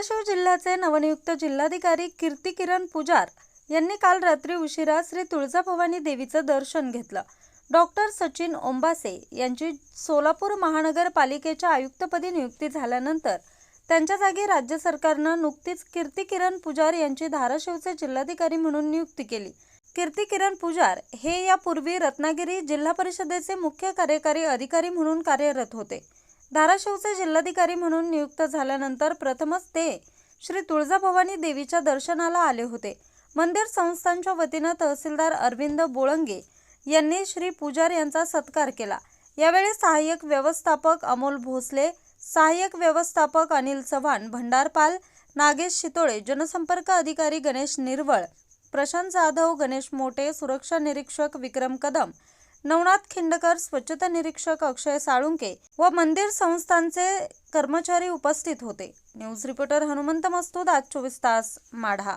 धाराशिव जिल्ह्याचे नवनियुक्त जिल्हाधिकारी कीर्ती किरण पुजार यांनी काल रात्री उशिरा श्री तुळजाभवानी देवीचं दर्शन घेतलं. डॉक्टर सचिन ओंबासे यांची सोलापूर महानगरपालिकेच्या आयुक्तपदी नियुक्ती झाल्यानंतर त्यांच्या जागी राज्य सरकारनं नुकतीच कीर्ती किरण पुजार यांची धाराशिवचे जिल्हाधिकारी म्हणून नियुक्ती केली. कीर्ती किरण पुजार हे यापूर्वी रत्नागिरी जिल्हा परिषदेचे मुख्य कार्यकारी अधिकारी म्हणून कार्यरत होते. धाराशिवचे जिल्हाधिकारी म्हणून नियुक्त झाल्यानंतर प्रथमच ते श्री तुळजाभवानी देवीच्या दर्शनाला आले होते. मंदिर संस्थांच्या वतीनं तहसीलदार अरविंद बोळंगे यांनी श्री पुजार यांचा सत्कार केला. यावेळी सहाय्यक व्यवस्थापक अमोल भोसले सहाय्यक व्यवस्थापक अनिल चव्हाण भंडारपाल नागेश शितोळे जनसंपर्क अधिकारी गणेश निर्वळ प्रशांत जाधव गणेश मोटे सुरक्षा निरीक्षक विक्रम कदम नवनाथ खिंडकर स्वच्छता निरीक्षक अक्षय साळुंके व मंदिर संस्थांचे कर्मचारी उपस्थित होते. न्यूज रिपोर्टर हनुमंत मस्तूद आज चोवीस तास माढा.